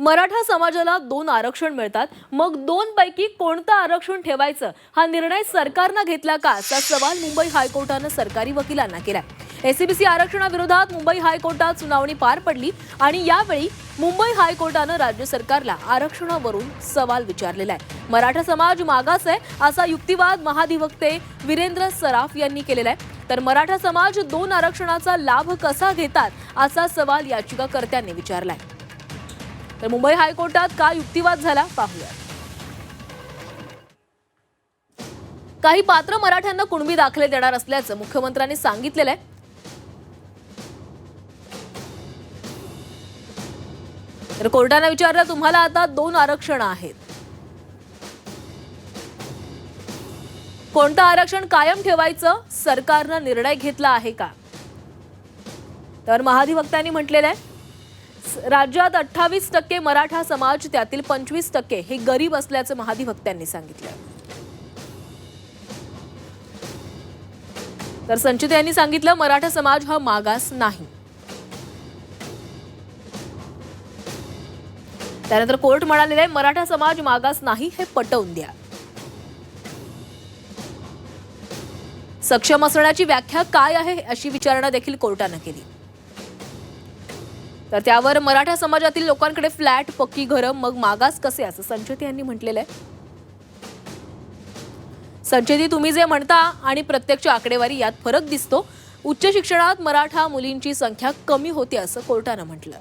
मराठा समाजाला दोन आरक्षण मिळतात. मग दोन पैकी कोणतं आरक्षण ठेवायचं? हा निर्णय सरकारनं घेतला का? असा सवाल मुंबई हायकोर्टानं सरकारी वकिलांना केला एसीबीसी आरक्षणाविरोधात मुंबई हायकोर्टात सुनावणी पार पडली आणि यावेळी मुंबई हायकोर्टानं राज्य सरकारला आरक्षणावरून सवाल विचारलेला आहे. मराठा समाज मागास आहे असा युक्तिवाद महाधिवक्ते वीरेंद्र सराफ यांनी केलेला आहे. तर मराठा समाज दोन आरक्षणाचा लाभ कसा घेतात असा सवाल याचिकाकर्त्यांनी विचारलाय. तर मुंबई हायकोर्टात काय युक्तिवाद झाला पाहूया काही पात्र मराठ्यांना कुणबी दाखले देणार असल्याचं मुख्यमंत्र्यांनी सांगितलेलं आहे. तर कोर्टानं विचारलं तुम्हाला आता दोन आरक्षण आहेत. कोणतं आरक्षण कायम ठेवायचं? सरकारनं निर्णय घेतला आहे का? तर महाधिवक्त्यांनी म्हटलेलं आहे राज्यात अठ्ठावीस टक्के मराठा समाज त्यातील पंचवीस टक्के हे गरीब असल्याचं महाधिवक्त्यांनी सांगितलं तर संचित यांनी सांगितलं मराठा समाज हा मागास नाही. त्यानंतर कोर्ट म्हणालेले आहे, मराठा समाज मागास नाही हे पटवून द्या. सक्षम असण्याची व्याख्या काय आहे अशी विचारणा देखील कोर्टानं केली. तर त्यावर मराठा समाजातील लोकांकडे फ्लॅट पक्की घरं मग मागास कसे? असं संचेती यांनी म्हटलेलं आहे. संचेती तुम्ही जे म्हणता आणि प्रत्यक्ष आकडेवारी यात फरक दिसतो उच्च शिक्षणात मराठा मुलींची संख्या कमी होती असं कोर्टानं म्हटलं.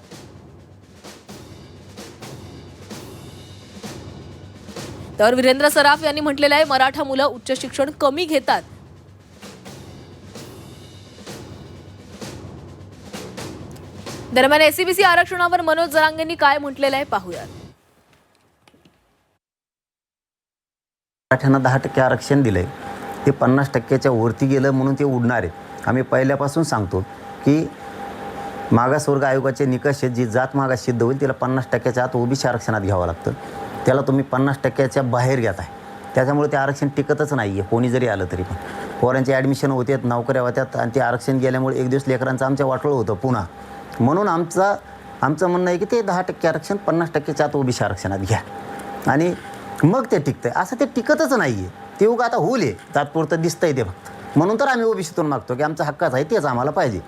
तर वीरेंद्र सराफ यांनी म्हटलेलं आहे मराठा मुलं उच्च शिक्षण कमी घेतात. दरम्यान एसीबीसी आरक्षणावर मनोज जरांगेंनी काय म्हटलेलं आहे पाहूयात. मराठ्यांना दहा टक्के आरक्षण दिलं आहे ते पन्नास टक्क्याच्या वरती गेलं म्हणून ते उडणार आहे आम्ही पहिल्यापासून सांगतो की मागासवर्ग आयोगाचे निकष आहेत जी जात मागास सिद्ध होईल तिला पन्नास टक्क्याच्या आत ओबीसी आरक्षणात घ्यावं लागतं. त्याला तुम्ही पन्नास टक्क्याच्या बाहेर घेत आहे त्याच्यामुळे ते आरक्षण टिकतच नाही आहे कोणी जरी आलं तरी पण. पोरांचे ॲडमिशन होतात नोकऱ्या होत्यात आणि ते आरक्षण गेल्यामुळे एक दिवस लेकरांचं आमच्या वाटोळं होतं पुन्हा. म्हणून आमचा आमचं म्हणणं आहे की ते दहा टक्के आरक्षण पन्नास टक्केच्या आत ओबीसी आरक्षणात घ्या. आणि मग ते टिकतंय. असं ते टिकतच नाही आहे ते उगा आता होईल आहे तात्पुरतं दिसतंय ते फक्त. म्हणून तर आम्ही ओबीसीतून मागतो की आमचा हक्काच आहे तेच आम्हाला पाहिजे.